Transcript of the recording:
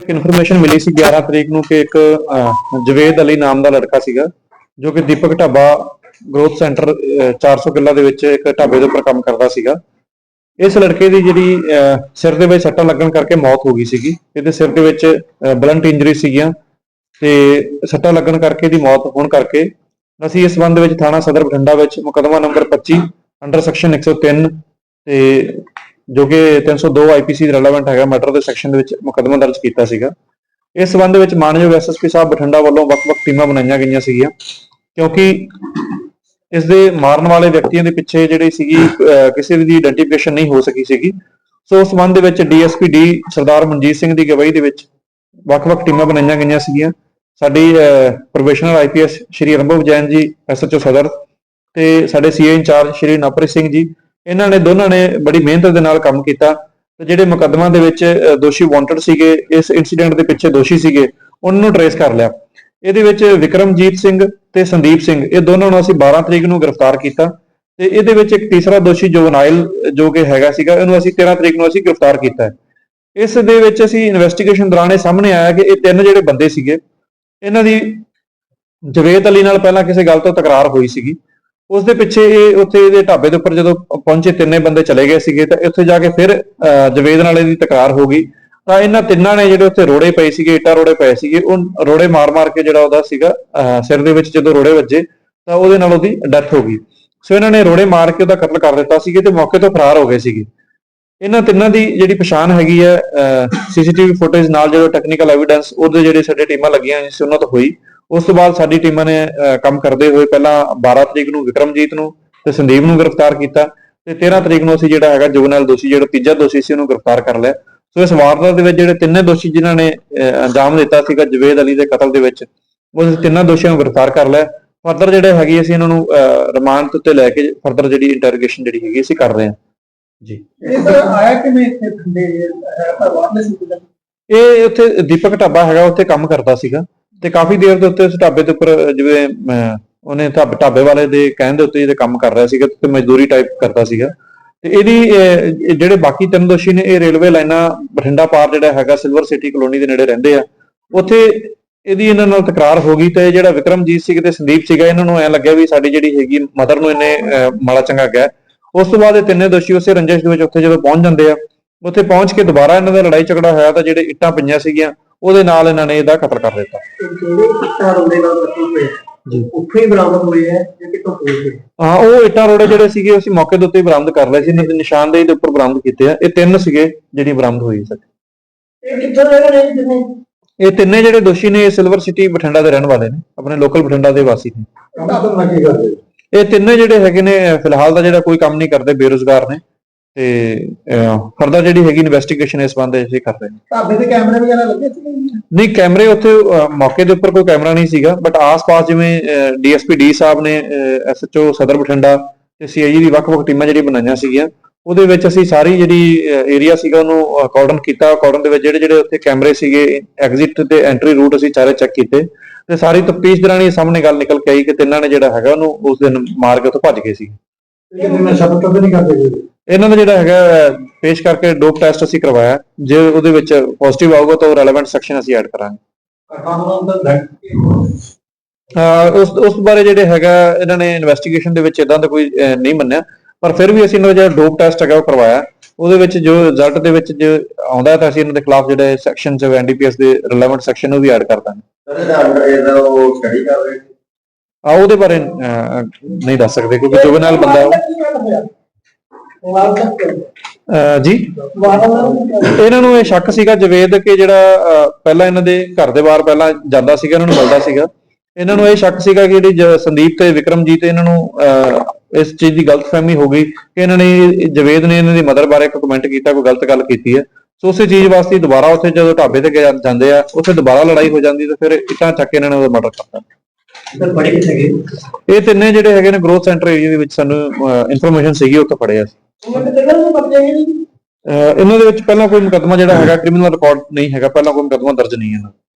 Information ਮਿਲੀ ਸੀ 11 ਤਰੀਕ ਨੂੰ ਕਿ ਇੱਕ ਜਵੇਦ ਅਲੀ ਨਾਮ ਦਾ ਲੜਕਾ ਸੀਗਾ, ਜੋ ਕਿ ਦੀਪਕ ਢਾਬਾ ਗਰੋਥ ਸੈਂਟਰ 400 ਕਿੱਲਾ ਦੇ ਵਿੱਚ ਇੱਕ ਢਾਬੇ ਦੇ ਉੱਪਰ ਕੰਮ ਕਰਦਾ ਸੀਗਾ। ਇਸ ਲੜਕੇ ਦੀ ਜਿਹੜੀ ਸਿਰ ਦੇ ਵਿੱਚ ਸੱਟਾਂ ਲੱਗਣ ਕਰਕੇ ਮੌਤ ਹੋ ਗਈ ਸੀਗੀ। ਇਹਦੇ ਸਿਰ ਦੇ ਵਿੱਚ ਬਲੰਟ ਇੰਜਰੀ ਸੀਗੀਆਂ ਤੇ ਸੱਟਾਂ ਲੱਗਣ ਕਰਕੇ ਦੀ ਮੌਤ ਹੋਣ ਕਰਕੇ ਅਸੀਂ ਇਸ ਸੰਬੰਧ ਵਿੱਚ ਥਾਣਾ ਸਦਰ ਬਠਿੰਡਾ ਵਿੱਚ ਮੁਕੱਦਮਾ ਨੰਬਰ 25 ਅੰਡਰ ਸੈਕਸ਼ਨ 103 ਤੇ ਜੋ ਕਿ 302 ਆਈਪੀਸੀ ਦੇ ਰੈਲੇਵੈਂਟ ਹੈਗਾ ਮਰਡਰ ਦੇ ਸੈਕਸ਼ਨ ਦੇ ਵਿੱਚ ਮੁਕੱਦਮਾ ਦਰਜ ਕੀਤਾ ਸੀਗਾ। ਇਸ ਸੰਬੰਧ ਵਿੱਚ ਮਾਨਯੋਗ ਐਸਐਸਪੀ ਸਾਹਿਬ ਬਠਿੰਡਾ ਵੱਲੋਂ ਵੱਖ-ਵੱਖ ਟੀਮਾਂ ਬਣਾਈਆਂ ਗਈਆਂ ਸੀਗੀਆਂ ਕਿਉਂਕਿ ਇਸ ਦੇ ਮਾਰਨ ਵਾਲੇ ਵਿਅਕਤੀਆਂ ਦੇ ਪਿੱਛੇ ਜਿਹੜੀ ਸੀਗੀ ਅਹ, ਕਿਸੇ ਦੀ ਆਇਡੈਂਟੀਫਿਕੇਸ਼ਨ ਨਹੀਂ ਹੋ ਸਕੀ ਸੀਗੀ। ਸੋ ਉਸ ਸੰਬੰਧ ਦੇ ਵਿੱਚ ਡੀਐਸਪੀ ਡੀ ਸਰਦਾਰ ਮਨਜੀਤ ਸਿੰਘ ਦੀ ਗਵਾਹੀ ਦੇ ਵਿੱਚ ਵੱਖ-ਵੱਖ ਟੀਮਾਂ ਬਣਾਈਆਂ ਗਈਆਂ ਸੀਗੀਆਂ। ਸਾਡੀ professional IPS Shri Anubhav Jain ji SHO Sadar ਤੇ ਸਾਡੇ ਸੀਏ ਇੰਚਾਰਜ ਸ਼੍ਰੀ ਨਵਪ੍ਰੀਤ ਸਿੰਘ ਜੀ ਇਹਨਾਂ ਨੇ ਦੋਨਾਂ ਨੇ ਬੜੀ ਮਿਹਨਤ ਦੇ ਨਾਲ ਕੰਮ ਕੀਤਾ। ਤੇ ਜਿਹੜੇ ਮੁਕੱਦਮਾ ਦੇ ਵਿੱਚ ਦੋਸ਼ੀ ਵਾਂਟਡ ਸੀਗੇ, ਇਸ ਇਨਸੀਡੈਂਟ ਦੇ ਪਿੱਛੇ ਦੋਸ਼ੀ ਸੀਗੇ, ਉਹਨਾਂ ਨੂੰ ਟਰੇਸ ਕਰ ਲਿਆ। ਇਹਦੇ ਵਿੱਚ ਵਿਕਰਮਜੀਤ ਸਿੰਘ ਤੇ ਸੰਦੀਪ ਸਿੰਘ, ਇਹ ਦੋਨਾਂ ਨੂੰ ਅਸੀਂ 12 ਤਰੀਕ ਨੂੰ ਗ੍ਰਿਫਤਾਰ ਕੀਤਾ। ਤੇ ਇਹਦੇ ਵਿੱਚ ਇੱਕ ਤੀਸਰਾ ਦੋਸ਼ੀ ਜੋਵਨਾਈਲ ਜੋ ਕਿ ਹੈਗਾ ਸੀਗਾ, ਇਹਨੂੰ ਅਸੀਂ 13 ਤਰੀਕ ਨੂੰ ਅਸੀਂ ਗ੍ਰਿਫਤਾਰ ਕੀਤਾ ਇਸ ਦੇ ਵਿੱਚ ਅਸੀਂ ਇਨਵੈਸਟੀਗੇਸ਼ਨ ਦੌਰਾਨ ਇਹ ਸਾਹਮਣੇ ਆਇਆ ਕਿ ਇਹ ਤਿੰਨ ਜਿਹੜੇ ਬੰਦੇ ਸੀਗੇ, ਇਹਨਾਂ ਦੀ ਜਵੇਦ ਅਲੀ ਨਾਲ ਪਹਿਲਾਂ ਕਿਸੇ ਗੱਲ ਤੋਂ ਤਕਰਾਰ ਹੋਈ ਸੀਗੀ। ਉਸ ਦੇ ਪਿੱਛੇ ਇਹ ਉੱਥੇ ਇਹਦੇ ਢਾਬੇ ਦੇ ਉੱਪਰ ਜਦੋਂ ਪਹੁੰਚੇ ਤਿੰਨੇ ਬੰਦੇ ਚਲੇ ਗਏ ਸੀਗੇ ਤਾਂ ਉੱਥੇ ਜਾ ਕੇ ਫਿਰ ਅਹ, ਜਵੇਦ ਨਾਲ ਇਹਦੀ ਤਕਰਾਰ ਹੋ ਗਈ। ਤਾਂ ਇਹਨਾਂ ਤਿੰਨਾਂ ਨੇ ਜਿਹੜੇ ਉੱਥੇ ਰੋੜੇ ਪਏ ਸੀਗੇ ਇੱਟਾਂ ਰੋੜੇ ਪਏ ਸੀਗੇ ਉਹ ਰੋੜੇ ਮਾਰ-ਮਾਰ ਕੇ ਜਿਹੜਾ ਉਹਦਾ ਸੀਗਾ ਅਹ, ਸਿਰ ਦੇ ਵਿੱਚ ਜਦੋਂ ਰੋੜੇ ਵੱਜੇ ਤਾਂ ਉਹਦੇ ਨਾਲ ਉਹਦੀ ਡੈਥ ਹੋ ਗਈ। ਸੋ ਇਹਨਾਂ ਨੇ ਰੋੜੇ ਮਾਰ ਕੇ ਉਹਦਾ ਕਤਲ ਕਰ ਦਿੱਤਾ ਸੀਗੇ ਤੇ ਮੌਕੇ ਤੋਂ ਫਰਾਰ ਹੋ ਗਏ ਸੀਗੇ। ਇਹਨਾਂ ਤਿੰਨਾਂ ਦੀ ਜਿਹੜੀ ਪਛਾਣ ਹੈਗੀ ਹੈ ਸੀਸੀਟੀਵੀ ਫੁਟੇਜ ਨਾਲ ਜਦੋਂ ਟੈਕਨੀਕਲ ਐਵੀਡੈਂਸ ਉਹਦੇ ਜਿਹੜੇ ਸਾਡੇ ਟੀਮਾਂ ਲੱਗੀਆਂ ਹੋਈਆਂ ਸੀ ਉਹਨਾਂ ਤੋਂ ਹੋਈ। ਉਸ ਤੋਂ ਬਾਅਦ ਸਾਡੀ ਟੀਮਾਂ ਨੇ ਕੰਮ ਕਰਦੇ ਹੋਏ ਪਹਿਲਾਂ 12 ਤਰੀਕ ਨੂੰ ਵਿਕਰਮਜੀਤ ਨੂੰ ਤੇ ਸੰਦੀਪ ਨੂੰ ਗ੍ਰਿਫਤਾਰ ਕੀਤਾ ਤੇ 13 ਤਰੀਕ ਨੂੰ ਅਸੀਂ ਜਿਹੜਾ ਹੈਗਾ ਜੁਗਨਲ ਦੋਸ਼ੀ ਜਿਹੜਾ ਤੀਜਾ ਦੋਸ਼ੀ ਸੀ ਉਹਨੂੰ ਗ੍ਰਿਫਤਾਰ ਕਰ ਲਿਆ। ਸੋ ਇਸ ਵਾਰਦਾਤ ਦੇ ਵਿੱਚ ਜਿਹੜੇ ਤਿੰਨੇ ਦੋਸ਼ੀ ਜਿਨ੍ਹਾਂ ਨੇ ਅੰਜਾਮ ਦਿੱਤਾ ਸੀਗਾ ਜਵੇਦ ਅਲੀ ਦੇ ਕਤਲ ਦੇ ਵਿੱਚ ਉਹ ਤਿੰਨਾਂ ਦੋਸ਼ੀਆਂ ਨੂੰ ਗ੍ਰਿਫਤਾਰ ਕਰ ਲਿਆ। ਫਰਦਰ ਜਿਹੜੇ ਹੈਗੀ ਅਸੀਂ ਇਹਨਾਂ ਨੂੰ ਰਿਮਾਂਡ ਉੱਤੇ ਲੈ ਕੇ ਫਰਦਰ ਜਿਹੜੀ ਇੰਟਰੋਗੇਸ਼ਨ ਜਿਹੜੀ ਹੈਗੀ ਅਸੀਂ ਕਰ ਰਹੇ ਹਾਂ। ਜੀ। ਇਹ ਤਾਂ ਆਇਆ ਕਿਵੇਂ ਇੱਥੇ ਸੀ ਇਹ ਉੱਥੇ ਦੀਪਕ ਢਾਬਾ ਹੈਗਾ ਉੱਥੇ ਕੰਮ ਕਰਦਾ ਸੀਗਾ। ਤੇ ਕਾਫੀ ਦੇਰ ਦੇ ਉੱਤੇ ਉਸ ਢਾਬੇ ਦੇ ਉੱਪਰ ਜਿਵੇਂ ਅਹ, ਉਹਨੇ ਢਾਬੇ ਢਾਬੇ ਵਾਲੇ ਦੇ ਕਹਿਣ ਦੇ ਉੱਤੇ ਇਹਦੇ ਕੰਮ ਕਰ ਰਿਹਾ ਸੀਗਾ ਤੇ ਮਜ਼ਦੂਰੀ ਟਾਈਪ ਕਰਦਾ ਸੀਗਾ। ਤੇ ਇਹਦੀ ਜਿਹੜੇ ਬਾਕੀ ਤਿੰਨ ਦੋਸ਼ੀ ਨੇ ਇਹ ਰੇਲਵੇ ਲਾਈਨਾਂ ਬਠਿੰਡਾ ਪਾਰ ਜਿਹੜਾ ਹੈਗਾ ਸਿਲਵਰ ਸਿਟੀ ਕਲੋਨੀ ਦੇ ਨੇੜੇ ਰਹਿੰਦੇ ਆ। ਉੱਥੇ ਇਹਦੀ ਇਹਨਾਂ ਨਾਲ ਤਕਰਾਰ ਹੋ ਗਈ ਤੇ ਜਿਹੜਾ ਵਿਕਰਮਜੀਤ ਸਿੰਘ ਤੇ ਸੰਦੀਪ ਸੀਗਾ ਇਹਨਾਂ ਨੂੰ ਐ ਲੱਗਿਆ ਵੀ ਸਾਡੀ ਜਿਹੜੀ ਹੈਗੀ ਮਦਰ ਨੂੰ ਇਹਨੇ ਅਹ, ਮਾੜਾ ਚੰਗਾ ਗਿਆ ਉਸ ਤੋਂ ਬਾਅਦ ਇਹ ਤਿੰਨੇ ਦੋਸ਼ੀ ਉਸੇ ਰੰਜਸ਼ ਦੇ ਵਿੱਚ ਉੱਥੇ ਜਦੋਂ ਪਹੁੰਚ ਜਾਂਦੇ ਆ ਉੱਥੇ ਪਹੁੰਚ ਕੇ ਦੁਬਾਰਾ ਇਹਨਾਂ ਦਾ ਲੜਾਈ ਝਗੜਾ ਹੋਇਆ ਤਾਂ ਜਿਹੜੇ ਇੱਟਾਂ ਪਈਆਂ ਸੀਗੀਆਂ ਉਹਦੇ ਨਾਲ ਇਹਨਾਂ ਨੇ ਇਹਦਾ ਕਤਲ ਕਰ ਦਿੱਤਾ। ਜਿਹੜੇ ਕਿੱਟਾ ਰੋਂਦੇ ਨਾਲ ਰੱਖੇ ਹੋਏ ਜੀ। ਉੱਥੇ ਹੀ ਬਰਾਮਦ ਹੋਏ ਹੈ ਜਾਂ ਕਿਤੋਂ ਹੋਏ ਹੈ ਹਾਂ ਉਹ ਇੱਟਾਂ ਰੋੜੇ ਜਿਹੜੇ ਸੀਗੇ ਅਸੀਂ ਮੌਕੇ ਦੇ ਉੱਤੇ ਹੀ ਬਰਾਮਦ ਕਰ ਲਏ ਸੀ ਇਹਨਾਂ ਦੇ ਨਿਸ਼ਾਨਦੇਹੀ ਦੇ ਉੱਪਰ ਬਰਾਮਦ ਕੀਤੇ ਆ। ਇਹ ਤਿੰਨ ਸੀਗੇ ਜਿਹੜੀ ਬਰਾਮਦ ਹੋਈ ਸਰ ਇਹ ਕਿੱਥੋਂ ਦੇ ਨੇ ਜੀ ਜਿੰਨੇ ਇਹ ਤਿੰਨੇ ਜਿਹੜੇ ਦੋਸ਼ੀ ਨੇ ਇਹ ਸਿਲਵਰ ਸਿਟੀ ਬਠਿੰਡਾ ਦੇ ਰਹਿਣ ਵਾਲੇ ਨੇ ਆਪਣੇ ਲੋਕਲ ਬਠਿੰਡਾ ਦੇ ਵਾਸੀ ਨੇ। ਕੰਮ ਤਾਂ ਕੀ ਕਰਦੇ। ਇਹ ਤਿੰਨੇ ਜਿਹੜੇ ਹੈਗੇ ਨੇ ਫਿਲਹਾਲ ਤਾਂ ਜਿਹੜਾ ਕੋਈ ਕੰਮ ਨਹੀਂ ਕਰਦੇ ਬੇਰੁਜ਼ਗਾਰ ਨੇ। ਤੇ ਫਰਦਰ ਜਿਹੜੀ ਹੈਗੀ ਇਨਵੈਸਟੀਗੇਸ਼ਨ ਇਸ ਵਿੱਚ ਅਸੀਂ ਕਰ ਰਹੇ ਹਾਂ ਢਾਬੇ ਦੇ ਕੈਮਰੇ ਵਗੈਰਾ ਲੱਗੇ ਸੀ ਨਹੀਂ? ਕੈਮਰੇ ਉੱਥੇ ਮੌਕੇ ਦੇ ਉੱਪਰ ਕੋਈ ਕੈਮਰਾ ਨਹੀਂ ਸੀਗਾ ਬਟ ਆਸ-ਪਾਸ ਜਿਵੇਂ ਡੀਐਸਪੀ ਡੀ ਸਾਹਿਬ ਨੇ ਐਸਐਚਓ ਸਦਰ ਬਠਿੰਡਾ ਤੇ ਸੀਆਈਏ ਦੀ ਵੱਖ-ਵੱਖ ਟੀਮਾਂ ਜਿਹੜੀ ਬਣਾਈਆਂ ਸੀਗੀਆਂ ਉਹਦੇ ਵਿੱਚ ਅਸੀਂ ਸਾਰੀ ਜਿਹੜੀ ਏਰੀਆ ਸੀਗਾ ਉਹਨੂੰ ਕਾਰਡਨ ਕੀਤਾ ਕਾਰਡਨ ਦੇ ਵਿੱਚ ਜਿਹੜੇ ਜਿਹੜੇ ਉੱਥੇ ਕੈਮਰੇ ਸੀਗੇ ਐਗਜ਼ਿਟ ਤੇ ਐਂਟਰੀ ਰੂਟ ਅਸੀਂ ਸਾਰੇ ਚੈੱਕ ਕੀਤੇ ਤੇ ਸਾਰੀ ਤਫਤੀਸ਼ ਦੌਰਾਨ ਇਹ ਸਾਹਮਣੇ ਗੱਲ ਨਿਕਲ ਕੇ ਆਈ ਕਿ ਤਿੰਨਾਂ ਨੇ ਜਿਹੜਾ ਹੈਗਾ ਉਹਨੂੰ ਉਸ ਦਿਨ ਮਾਰ ਕੇ ਉੱਥੋਂ ਭੱਜ ਗਏ ਸੀ। ਇਹ ਨਸ਼ਾ ਪੱਤਾ ਤਾਂ ਨਹੀਂ ਕਰਦੇ ਜੀ? ਇਹਨਾਂ ਦਾ ਜਿਹੜਾ ਹੈਗਾ ਪੇਸ਼ ਕਰਕੇ ਡੋਪ ਟੈਸਟ ਅਸੀਂ ਕਰਵਾਇਆ। ਜੇ ਉਹਦੇ ਵਿੱਚ ਪੋਜ਼ਿਟਿਵ ਆਊਗਾ ਤਾਂ ਉਹ ਰੈਲੇਵੈਂਟ ਸੈਕਸ਼ਨ ਅਸੀਂ ਐਡ ਕਰਾਂਗੇ। ਉਸ ਉਸ ਬਾਰੇ ਜਿਹੜੇ ਹੈਗਾ ਇਹਨਾਂ ਨੇ ਇਨਵੈਸਟੀਗੇਸ਼ਨ ਦੇ ਵਿੱਚ ਇਦਾਂ ਦਾ ਕੋਈ ਨਹੀਂ ਮੰਨਿਆ। ਪਰ ਫਿਰ ਵੀ ਅਸੀਂ ਇਹਨਾਂ ਦਾ ਜਿਹੜਾ ਡੋਪ ਟੈਸਟ ਹੈਗਾ ਉਹ ਕਰਵਾਇਆ। ਉਹਦੇ ਵਿੱਚ ਜੋ ਰਿਜ਼ਲਟ ਦੇ ਵਿੱਚ ਜੋ ਆਉਂਦਾ ਤਾਂ ਅਸੀਂ ਇਹਨਾਂ ਦੇ ਖਿਲਾਫ ਜਿਹੜੇ ਸੈਕਸ਼ਨ ਚ ਐਨਡੀਪੀਐਸ ਦੇ ਰਿਲੇਵੈਂਟ ਸੈਕਸ਼ਨ ਉਹ ਵੀ ਐਡ ਕਰ ਦਾਂਗੇ। ਸਰ ਇਹਦਾ ਅੰਡਰ ਇਹਦਾ ਉਹ ਸਟੱਡੀ ਕਰ ਰਹੇ ਆ ਉਹਦੇ ਬਾਰੇ ਨਹੀਂ ਦੱਸ ਸਕਦੇ ਕਿਉਂਕਿ ਜੁਗਨਲ ਬੰਦਾ ਉਹ ਅਹ, ਜੀ? ਇਹਨਾਂ ਨੂੰ ਇਹ ਸ਼ੱਕ ਸੀਗਾ ਜਵੇਦ ਕਿ ਜਿਹੜਾ ਅਹ, ਪਹਿਲਾਂ ਇਹਨਾਂ ਦੇ ਘਰ ਦੇ ਬਾਹਰ ਪਹਿਲਾਂ ਜਾਂਦਾ ਸੀਗਾ ਇਹਨਾਂ ਨੂੰ ਮਿਲਦਾ ਸੀਗਾ। ਇਹਨਾਂ ਨੂੰ ਇਹ ਸ਼ੱਕ ਸੀਗਾ ਕਿ ਜਿਹੜੀ ਜ- ਸੰਦੀਪ ਤੇ ਵਿਕਰਮਜੀਤ ਇਹਨਾਂ ਨੂੰ ਅਹ, ਇਸ ਚੀਜ਼ ਦੀ ਗਲਤਫਹਿਮੀ ਹੋ ਗਈ ਕਿ ਇਹਨਾਂ ਨੇ ਜਵੇਦ ਨੇ ਇਹਨਾਂ ਦੀ ਮਦਰ ਬਾਰੇ ਕੋਈ ਕਮੈਂਟ ਕੀਤਾ ਕੋਈ ਗਲਤ ਗੱਲ ਕੀਤੀ ਹੈ। ਸੋ ਉਸੇ ਚੀਜ਼ ਵਾਸਤੇ ਦੁਬਾਰਾ ਉੱਥੇ ਜਦੋਂ ਢਾਬੇ ਤੇ ਗਿਆ- ਜਾਂਦੇ ਆ ਉੱਥੇ ਦੁਬਾਰਾ ਲੜਾਈ ਹੋ ਜਾਂਦੀ ਤੇ ਫਿਰ ਇੱਟਾਂ ਚੱਕ ਕੇ ਇਹਨਾਂ ਨੇ ਉਹਦਾ ਮਰਡਰ ਕਰਤਾ। ਸਰ ਬੜੇ ਕਿੱਥੇ ਗਏ ਇਹ ਤਿੰਨੇ ਜਿਹੜੇ ਹੈਗੇ ਨੇ ਗਰੋਥ ਸੈਂਟਰ ਏਰੀਆ ਦੇ ਵਿੱਚ ਸਾਨੂੰ ਇਨਫੋਰਮੇਸ਼ਨ ਸੀਗੀ ਉੱਥੇ ਫੜਿਆ ਸੀ ਅਹ, ਇਹਨਾਂ ਦੇ ਵਿੱਚ ਪਹਿਲਾਂ ਕੋਈ ਮੁਕੱਦਮਾ ਜਿਹੜਾ ਹੈਗਾ ਕ੍ਰਿਮੀਨਲ ਰਿਕਾਰਡ ਨਹੀਂ ਹੈਗਾ ਪਹਿਲਾਂ ਕੋਈ ਮੁਕੱਦਮਾ ਦਰਜ ਨਹੀਂ ਹੈ ਇਹਨਾਂ ਦਾ।